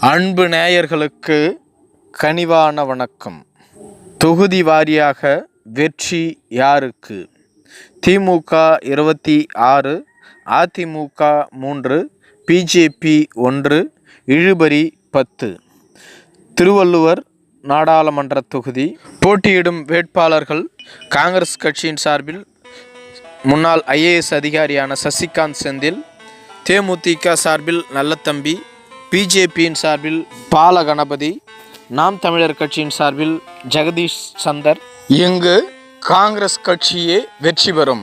அன்பு நேயர்களுக்கு கனிவான வணக்கம். தொகுதி வாரியாக வெற்றி யாருக்கு? திமுக இருபத்தி ஆறு அதிமுக மூன்று பிஜேபி ஒன்று இழுபறி பத்து. திருவள்ளுவர் நாடாளுமன்ற தொகுதி. போட்டியிடும் வேட்பாளர்கள் காங்கிரஸ் கட்சியின் சார்பில் முன்னாள் ஐஏஎஸ் அதிகாரியான சசிகாந்த் செந்தில் தேமுதிக சார்பில் நல்லத்தம்பி பிஜேபியின் சார்பில் பால கணபதி நாம் தமிழர் கட்சியின் சார்பில் ஜெகதீஷ் சந்தர். இங்கு காங்கிரஸ் கட்சியே வெற்றி பெறும்.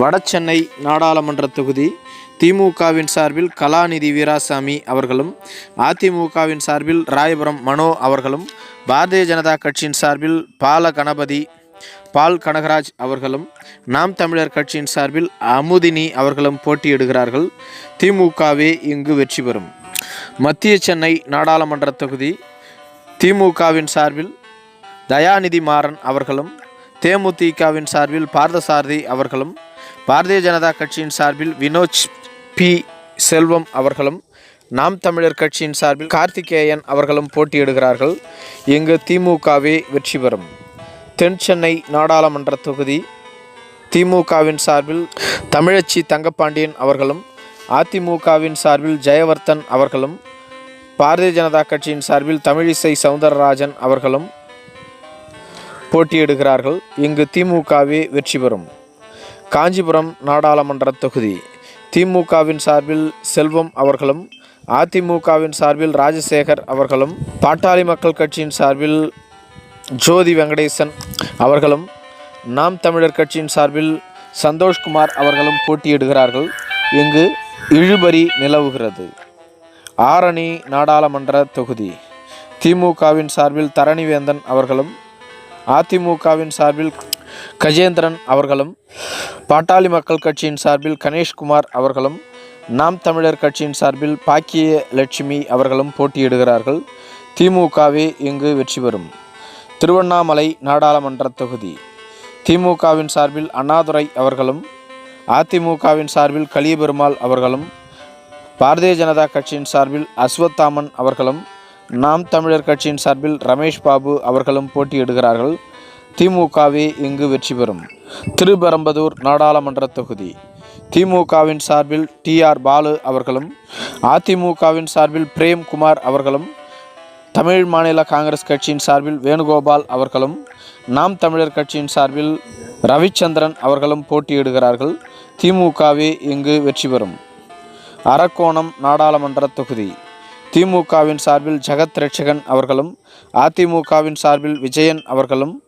வடசென்னை நாடாளுமன்ற தொகுதி திமுகவின் சார்பில் கலாநிதி வீராசாமி அவர்களும் அதிமுகவின் சார்பில் ராயபுரம் மனோ அவர்களும் பாரதிய ஜனதா கட்சியின் சார்பில் பால கணபதி பால் கனகராஜ் அவர்களும் நாம் தமிழர் கட்சியின் சார்பில் அமுதினி அவர்களும் போட்டியிடுகிறார்கள். திமுகவே இங்கு வெற்றி பெறும். மத்திய சென்னை நாடாளுமன்ற தொகுதி திமுகவின் சார்பில் தயாநிதி மாறன் அவர்களும் தேமுதிகவின் சார்பில் பார்த்தசாரதி அவர்களும் பாரதிய ஜனதா கட்சியின் சார்பில் வினோஜ் பி. செல்வம் அவர்களும் நாம் தமிழர் கட்சியின் சார்பில் கார்த்திகேயன் அவர்களும் போட்டியிடுகிறார்கள். இங்கு திமுகவே வெற்றி பெறும். தென் சென்னை நாடாளுமன்ற தொகுதி திமுகவின் சார்பில் தமிழச்சி தங்கப்பாண்டியன் அவர்களும் அதிமுகவின் சார்பில் ஜெயவர்த்தன் அவர்களும் பாரதிய ஜனதா கட்சியின் சார்பில் தமிழிசை சவுந்தரராஜன் அவர்களும் போட்டியிடுகிறார்கள். இங்கு திமுகவே வெற்றி பெறும். காஞ்சிபுரம் நாடாளுமன்ற தொகுதி. திமுகவின் சார்பில் செல்வம் அவர்களும் அதிமுகவின் சார்பில் ராஜசேகர் அவர்களும் பாட்டாளி மக்கள் கட்சியின் சார்பில் ஜோதி வெங்கடேசன் அவர்களும் நாம் தமிழர் கட்சியின் சார்பில் சந்தோஷ்குமார் அவர்களும் போட்டியிடுகிறார்கள். இங்கு இழுபறி நிலவுகிறது. ஆரணி நாடாளுமன்ற தொகுதி. திமுகவின் சார்பில் தரணிவேந்தன் அவர்களும் அதிமுகவின் சார்பில் கஜேந்திரன் அவர்களும் பாட்டாளி மக்கள் கட்சியின் சார்பில் கணேஷ்குமார் அவர்களும் நாம் தமிழர் கட்சியின் சார்பில் பாக்கிய லட்சுமி அவர்களும் போட்டியிடுகிறார்கள். திமுகவே இங்கு வெற்றி பெறும். திருவண்ணாமலை நாடாளுமன்ற தொகுதி. திமுகவின் சார்பில் அண்ணாதுரை அவர்களும் அதிமுகவின் சார்பில் கலியபெருமாள் அவர்களும் பாரதிய ஜனதா கட்சியின் சார்பில் அஸ்வத்தாமன் அவர்களும் நாம் தமிழர் கட்சியின் சார்பில் ரமேஷ் பாபு அவர்களும் போட்டியிடுகிறார்கள். திமுகவே இங்கு வெற்றி பெறும். திருபெரம்பதூர் நாடாளுமன்ற தொகுதி. திமுகவின் சார்பில் டி ஆர் பாலு அவர்களும் அதிமுகவின் சார்பில் பிரேம் குமார் அவர்களும் தமிழ் மாநில காங்கிரஸ் கட்சியின் சார்பில் வேணுகோபால் அவர்களும் நாம் தமிழர் கட்சியின் சார்பில் ரவிச்சந்திரன் அவர்களும் போட்டியிடுகிறார்கள். திமுகவே இங்கு வெற்றி பெறும். அரக்கோணம் நாடாளுமன்ற தொகுதி. திமுகவின் சார்பில் ஜெகத் ரட்சகன் அவர்களும் அதிமுகவின் சார்பில் விஜயன் அவர்களும்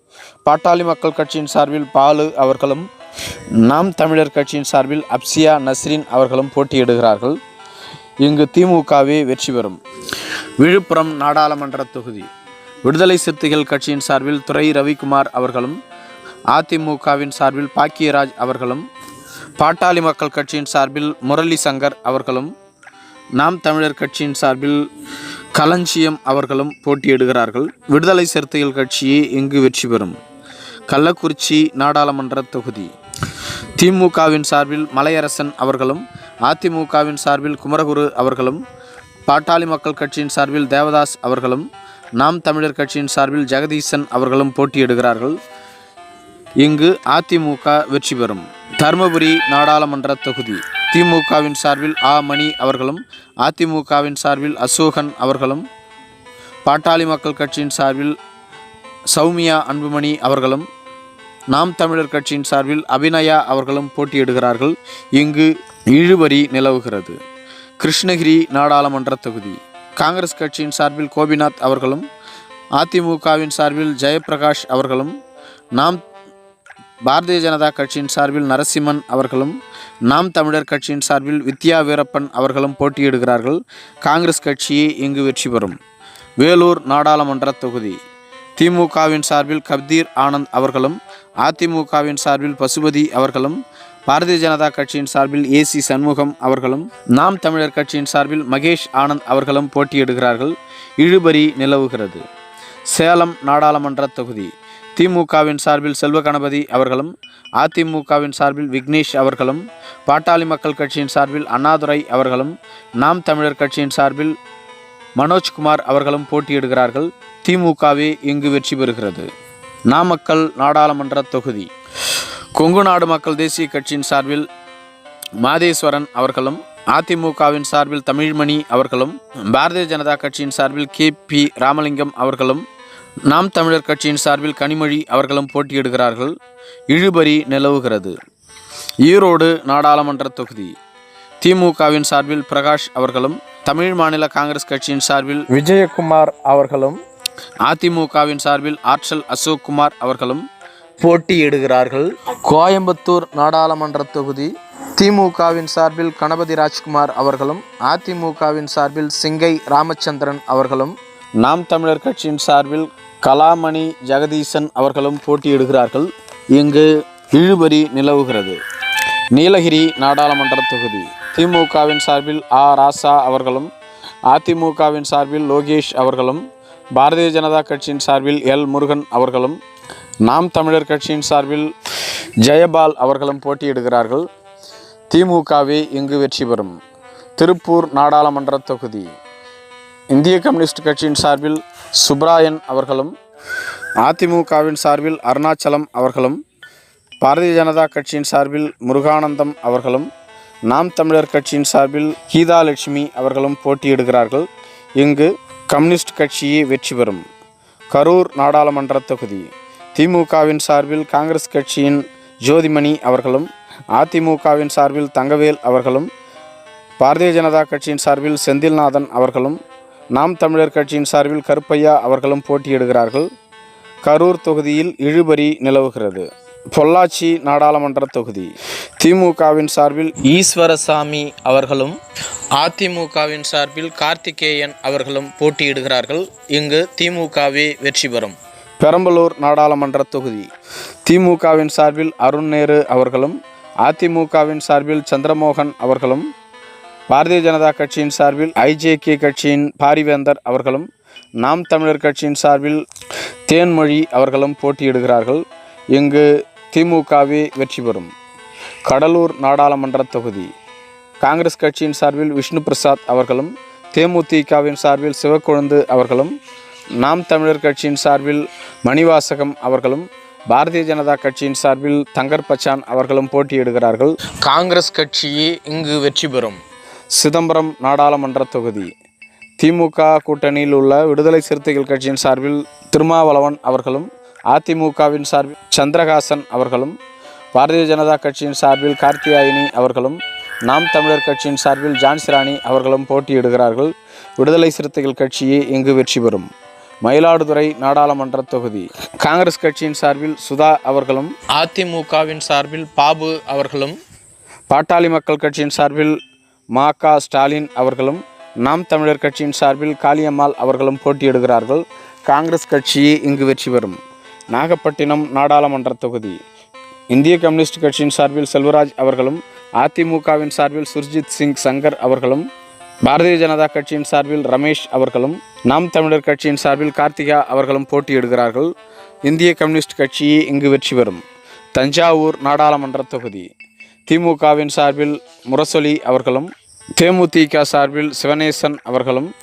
பாட்டாளி மக்கள் கட்சியின் சார்பில் பாலு அவர்களும் நாம் தமிழர் கட்சியின் சார்பில் அப்சியா நஸ்ரின் அவர்களும் போட்டியிடுகிறார்கள். இங்கு திமுகவே வெற்றி பெறும். விழுப்புரம் நாடாளுமன்ற தொகுதி. விடுதலை சிறுத்தைகள் கட்சியின் சார்பில் துறை ரவிக்குமார் அவர்களும் அதிமுகவின் சார்பில் பாக்கியராஜ் அவர்களும் பாட்டாளி மக்கள் கட்சியின் சார்பில் முரளி சங்கர் அவர்களும் நாம் தமிழர் கட்சியின் சார்பில் களஞ்சியம் அவர்களும் போட்டியிடுகிறார்கள். விடுதலை சிறுத்தைகள் கட்சியே இங்கு வெற்றி பெறும். கள்ளக்குறிச்சி நாடாளுமன்ற தொகுதி. திமுகவின் சார்பில் மலையரசன் அவர்களும் அதிமுகவின் சார்பில் குமரகுரு அவர்களும் பாட்டாளி மக்கள் கட்சியின் சார்பில் தேவதாஸ் அவர்களும் நாம் தமிழர் கட்சியின் சார்பில் ஜெகதீசன் அவர்களும் போட்டியிடுகிறார்கள். இங்கு அதிமுக வெற்றி பெறும். தருமபுரி நாடாளுமன்ற தொகுதி. திமுகவின் சார்பில் ஆ. மணி அவர்களும் அதிமுகவின் சார்பில் அசோகன் அவர்களும் பாட்டாளி மக்கள் கட்சியின் சார்பில் சௌமியா அன்புமணி அவர்களும் நாம் தமிழர் கட்சியின் சார்பில் அபிநயா அவர்களும் போட்டியிடுகிறார்கள். இங்கு இழுபறி நிலவுகிறது. கிருஷ்ணகிரி நாடாளுமன்ற தொகுதி. காங்கிரஸ் கட்சியின் சார்பில் கோபிநாத் அவர்களும் அதிமுகவின் சார்பில் ஜெயபிரகாஷ் அவர்களும் நாம் பாரதிய ஜனதா கட்சியின் சார்பில் நரசிம்மன் அவர்களும் நாம் தமிழர் கட்சியின் சார்பில் வித்யா வீரப்பன் அவர்களும் போட்டியிடுகிறார்கள். காங்கிரஸ் கட்சியே இங்கு வெற்றி பெறும். வேலூர் நாடாளுமன்ற தொகுதி. திமுகவின் சார்பில் கப்தீர் ஆனந்த் அவர்களும் அதிமுகவின் சார்பில் பசுபதி அவர்களும் பாரதிய ஜனதா கட்சியின் சார்பில் ஏசி சண்முகம் அவர்களும் நாம் தமிழர் கட்சியின் சார்பில் மகேஷ் ஆனந்த் அவர்களும் போட்டியிடுகிறார்கள். இழுபறி நிலவுகிறது. சேலம் நாடாளுமன்ற தொகுதி. திமுகவின் சார்பில் செல்வ கணபதி அவர்களும் அதிமுகவின் சார்பில் விக்னேஷ் அவர்களும் பாட்டாளி மக்கள் கட்சியின் சார்பில் அண்ணாதுரை அவர்களும் நாம் தமிழர் கட்சியின் சார்பில் மனோஜ்குமார் அவர்களும் போட்டியிடுகிறார்கள். திமுகவே இங்கு வெற்றி பெறுகிறது. நாமக்கல் நாடாளுமன்ற தொகுதி. கொங்கு நாடு மக்கள் தேசிய கட்சியின் சார்பில் மாதேஸ்வரன் அவர்களும் அதிமுகவின் சார்பில் தமிழ்மணி அவர்களும் பாரதிய ஜனதா கட்சியின் சார்பில் கே பி ராமலிங்கம் அவர்களும் நாம் தமிழர் கட்சியின் சார்பில் கனிமொழி அவர்களும் போட்டியிடுகிறார்கள். இழுபறி நிலவுகிறது. ஈரோடு நாடாளுமன்ற தொகுதி. திமுகவின் சார்பில் பிரகாஷ் அவர்களும் தமிழ் மாநில காங்கிரஸ் கட்சியின் சார்பில் விஜயகுமார் அவர்களும் அதிமுகவின் சார்பில் ஆற்றல் அசோக்குமார் அவர்களும் போட்டியிடுகிறார்கள். கோயம்புத்தூர் நாடாளுமன்ற தொகுதி. திமுகவின் சார்பில் கணபதி ராஜ்குமார் அவர்களும் அதிமுகவின் சார்பில் சிங்கை ராமச்சந்திரன் அவர்களும். நாம் தமிழர் கட்சியின் சார்பில் கலாமணி ஜெகதீசன் அவர்களும் போட்டியிடுகிறார்கள். இங்கு இழுபறி நிலவுகிறது. நீலகிரி நாடாளுமன்ற தொகுதி. திமுகவின் சார்பில் ஆ. ராசா அவர்களும் அதிமுகவின் சார்பில் லோகேஷ் அவர்களும் பாரதிய ஜனதா கட்சியின் சார்பில் எல். முருகன் அவர்களும் நாம் தமிழர் கட்சியின் சார்பில் ஜெயபால் அவர்களும் போட்டியிடுகிறார்கள். திமுகவே இங்கு வெற்றி பெறும். திருப்பூர் நாடாளுமன்ற தொகுதி. இந்திய கம்யூனிஸ்ட் கட்சியின் சார்பில் சுப்ராயன் அவர்களும் அதிமுகவின் சார்பில் அருணாச்சலம் அவர்களும் பாரதிய ஜனதா கட்சியின் சார்பில் முருகானந்தம் அவர்களும் நாம் தமிழர் கட்சியின் சார்பில் கீதாலட்சுமி அவர்களும் போட்டியிடுகிறார்கள். இங்கு கம்யூனிஸ்ட் கட்சியே வெற்றி பெறும். கரூர் நாடாளுமன்ற தொகுதி. திமுகவின் சார்பில் காங்கிரஸ் கட்சியின் ஜோதிமணி அவர்களும் அதிமுகவின் சார்பில் தங்கவேல் அவர்களும் பாரதிய ஜனதா கட்சியின் சார்பில் செந்தில்நாதன் அவர்களும் நாம் தமிழர் கட்சியின் சார்பில் கருப்பையா அவர்களும் போட்டியிடுகிறார்கள். கரூர் தொகுதியில் இழுபறி நிலவுகிறது. பொள்ளாச்சி நாடாளுமன்ற தொகுதி. திமுகவின் சார்பில் ஈஸ்வரசாமி அவர்களும் அதிமுகவின் சார்பில் கார்த்திகேயன் அவர்களும் போட்டியிடுகிறார்கள். இங்கு திமுகவே வெற்றி பெறும். பெரம்பலூர் நாடாளுமன்ற தொகுதி. திமுகவின் சார்பில் அருண் நேரு அவர்களும் அதிமுகவின் சார்பில் சந்திரமோகன் அவர்களும் பாரதிய ஜனதா கட்சியின் சார்பில் ஐஜேகே கட்சியின் பாரிவேந்தர் அவர்களும் நாம் தமிழர் கட்சியின் சார்பில் தேன்மொழி அவர்களும் போட்டியிடுகிறார்கள். இங்கு திமுகவே வெற்றி பெறும். கடலூர் நாடாளுமன்ற தொகுதி. காங்கிரஸ் கட்சியின் சார்பில் விஷ்ணு பிரசாத் அவர்களும் தேமுதிகவின் சார்பில் சிவக்கொழுந்து அவர்களும் நாம் தமிழர் கட்சியின் சார்பில் மணிவாசகம் அவர்களும் பாரதிய ஜனதா கட்சியின் சார்பில் தங்கர் பச்சான் அவர்களும் போட்டியிடுகிறார்கள். காங்கிரஸ் கட்சியே இங்கு வெற்றி பெறும். சிதம்பரம் நாடாளுமன்ற தொகுதி. திமுக கூட்டணியில் உள்ள விடுதலை சிறுத்தைகள் கட்சியின் சார்பில் திருமாவளவன் அவர்களும் அதிமுகவின் சார்பில் சந்திரகாசன் அவர்களும் பாரதிய ஜனதா கட்சியின் சார்பில் கார்த்தியாயினி அவர்களும் நாம் தமிழர் கட்சியின் சார்பில் ஜான்சிராணி அவர்களும் போட்டியிடுகிறார்கள். விடுதலை சிறுத்தைகள் கட்சியே இங்கு வெற்றி பெறும். மயிலாடுதுறை நாடாளுமன்ற தொகுதி. காங்கிரஸ் கட்சியின் சார்பில் சுதா அவர்களும் அதிமுகவின் சார்பில் பாபு அவர்களும் பாட்டாளி மக்கள் கட்சியின் சார்பில் மா க. ஸ்டாலின் அவர்களும் நாம் தமிழர் கட்சியின் சார்பில் காளியம்மாள் அவர்களும் போட்டியிடுகிறார்கள். காங்கிரஸ் கட்சியே இங்கு வெற்றி பெறும். நாகப்பட்டினம் நாடாளுமன்ற தொகுதி. இந்திய கம்யூனிஸ்ட் கட்சியின் சார்பில் செல்வராஜ் அவர்களும் அதிமுகவின் சார்பில் சுர்ஜித் சிங் சங்கர் அவர்களும் பாரதிய ஜனதா கட்சியின் சார்பில் ரமேஷ் அவர்களும் நாம் தமிழர் கட்சியின் சார்பில் கார்த்திகா அவர்களும் போட்டியிடுகிறார்கள். இந்திய கம்யூனிஸ்ட் கட்சியே இங்கு வெற்றி பெறும். தஞ்சாவூர் நாடாளுமன்ற தொகுதி. திமுகவின் சார்பில் முரசொலி அவர்களும் தேமுதிக சார்பில் சிவனேசன் அவர்களும்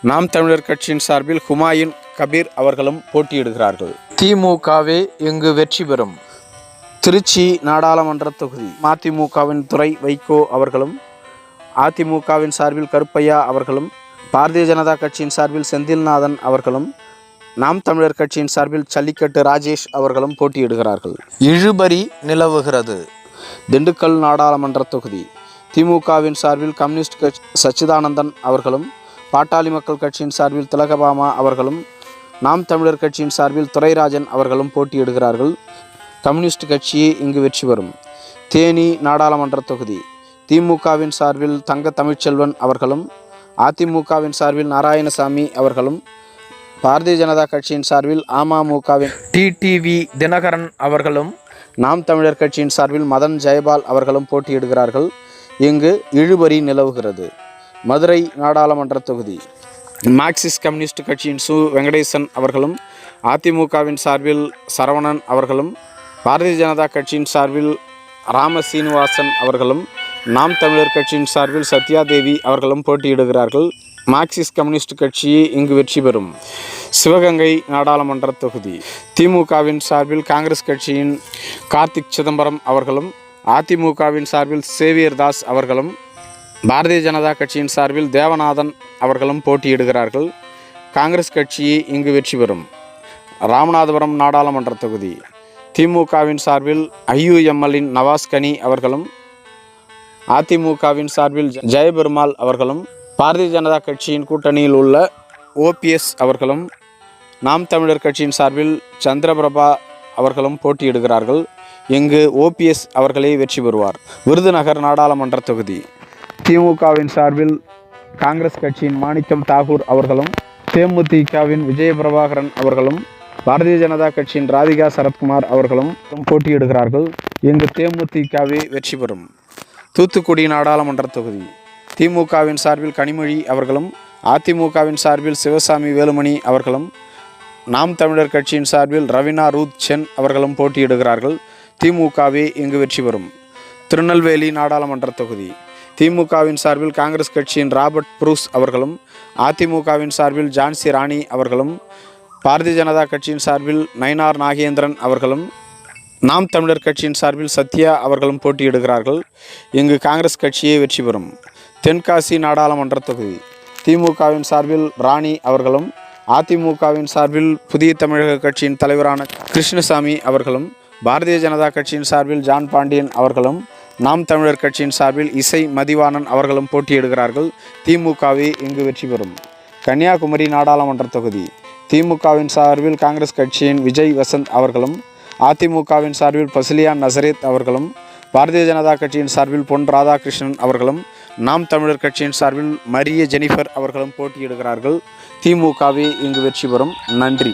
நாம் தமிழர் கட்சியின் சார்பில் ஹுமாயூன் கபீர் அவர்களும் போட்டியிடுகிறார்கள். திமுகவே இங்கு வெற்றி பெறும். திருச்சி நாடாளுமன்ற தொகுதி மதிமுகவின் துறை வைகோ அவர்களும் அதிமுகவின் சார்பில் கருப்பையா அவர்களும் பாரதிய ஜனதா கட்சியின் சார்பில் செந்தில்நாதன் அவர்களும் நாம் தமிழர் கட்சியின் சார்பில் ஜல்லிக்கட்டு ராஜேஷ் அவர்களும் போட்டியிடுகிறார்கள். இழுபறி நிலவுகிறது. திண்டுக்கல் நாடாளுமன்ற தொகுதி. திமுகவின் சார்பில் கம்யூனிஸ்ட் கட்சி சச்சிதானந்தன் அவர்களும் பாட்டாளி மக்கள் கட்சியின் சார்பில் திலகபாமா அவர்களும் நாம் தமிழர் கட்சியின் சார்பில் துரைராஜன் அவர்களும் போட்டியிடுகிறார்கள். கம்யூனிஸ்ட் கட்சியே இங்கு வெற்றி பெறும். தேனி நாடாளுமன்ற தொகுதி. திமுகவின் சார்பில் தங்க தமிழ்ச்செல்வன் அவர்களும் அதிமுகவின் சார்பில் நாராயணசாமி அவர்களும் பாரதிய ஜனதா கட்சியின் சார்பில் அமமுகவின் டிடிவி தினகரன் அவர்களும் நாம் தமிழர் கட்சியின் சார்பில் மதன் ஜெயபால் அவர்களும் போட்டியிடுகிறார்கள். இங்கு இழுபறி நிலவுகிறது. மதுரை நாடாளுமன்ற தொகுதி. மார்க்சிஸ்ட் கம்யூனிஸ்ட் கட்சியின் சு. வெங்கடேசன் அவர்களும் அதிமுகவின் சார்பில் சரவணன் அவர்களும் பாரதிய ஜனதா கட்சியின் சார்பில் ராம சீனிவாசன் அவர்களும் நாம் தமிழர் கட்சியின் சார்பில் சத்யாதேவி அவர்களும் போட்டியிடுகிறார்கள். மார்க்சிஸ்ட் கம்யூனிஸ்ட் கட்சி இங்கு வெற்றி பெறும். சிவகங்கை நாடாளுமன்ற தொகுதி. திமுகவின் சார்பில் காங்கிரஸ் கட்சியின் கார்த்திக் சிதம்பரம் அவர்களும் அதிமுகவின் சார்பில் சேவியர் தாஸ் அவர்களும் பாரதிய ஜனதா கட்சியின் சார்பில் தேவநாதன் அவர்களும் போட்டியிடுகிறார்கள். காங்கிரஸ் கட்சி இங்கு வெற்றி பெறும். ராமநாதபுரம் நாடாளுமன்ற தொகுதி. திமுகவின் சார்பில் ஐயுஎம்எல்லின் நவாஸ் கனி அவர்களும் அதிமுகவின் சார்பில் ஜெயபெருமாள் அவர்களும் பாரதிய ஜனதா கட்சியின் கூட்டணியில் உள்ள ஓபிஎஸ் அவர்களும் நாம் தமிழர் கட்சியின் சார்பில் சந்திரபிரபா அவர்களும் போட்டியிடுகிறார்கள். இங்கு ஓபிஎஸ் அவர்களே வெற்றி பெறுவார். விருதுநகர் நாடாளுமன்ற தொகுதி. திமுகவின் சார்பில் காங்கிரஸ் கட்சியின் மாணிக்கம் தாகூர் அவர்களும் தேமுதிகவின் விஜயபிரபாகரன் அவர்களும் பாரதிய ஜனதா கட்சியின் ராதிகா சரத்குமார் அவர்களும் போட்டியிடுகிறார்கள். இங்கு தேமுதிகவே வெற்றி பெறும். தூத்துக்குடி நாடாளுமன்ற தொகுதி. திமுகவின் சார்பில் கனிமொழி அவர்களும் அதிமுகவின் சார்பில் சிவசாமி வேலுமணி அவர்களும் நாம் தமிழர் கட்சியின் சார்பில் ரவினா ரூத் சென் அவர்களும் போட்டியிடுகிறார்கள். திமுகவே இங்கு வெற்றி பெறும். திருநெல்வேலி நாடாளுமன்ற தொகுதி. திமுகவின் சார்பில் காங்கிரஸ் கட்சியின் ராபர்ட் புரூஸ் அவர்களும் அதிமுகவின் சார்பில் ஜான்சி ராணி அவர்களும் பாரதிய ஜனதா கட்சியின் சார்பில் நயினார் நாகேந்திரன் அவர்களும் நாம் தமிழர் கட்சியின் சார்பில் சத்யா அவர்களும் போட்டியிடுகிறார்கள். இங்கு காங்கிரஸ் கட்சியே வெற்றி பெறும். தென்காசி நாடாளுமன்ற தொகுதி. திமுகவின் சார்பில் ராணி அவர்களும் அதிமுகவின் சார்பில் புதிய தமிழக கட்சியின் தலைவரான கிருஷ்ணசாமி அவர்களும் பாரதிய ஜனதா கட்சியின் சார்பில் ஜான் பாண்டியன் அவர்களும் நாம் தமிழர் கட்சியின் சார்பில் இசை மதிவாணன் அவர்களும் போட்டியிடுகிறார்கள். திமுகவே இங்கு வெற்றி பெறும். கன்னியாகுமரி நாடாளுமன்ற தொகுதி. திமுகவின் சார்பில் காங்கிரஸ் கட்சியின் விஜய் வசந்த் அவர்களும் அதிமுகவின் சார்பில் பசிலியான் நசரேத் அவர்களும் பாரதிய ஜனதா கட்சியின் சார்பில் பொன் ராதாகிருஷ்ணன் அவர்களும் நாம் தமிழர் கட்சியின் சார்பில் மரிய ஜெனிஃபர் அவர்களும் போட்டியிடுகிறார்கள். திமுகவே இங்கு வெற்றி பெறும். நன்றி.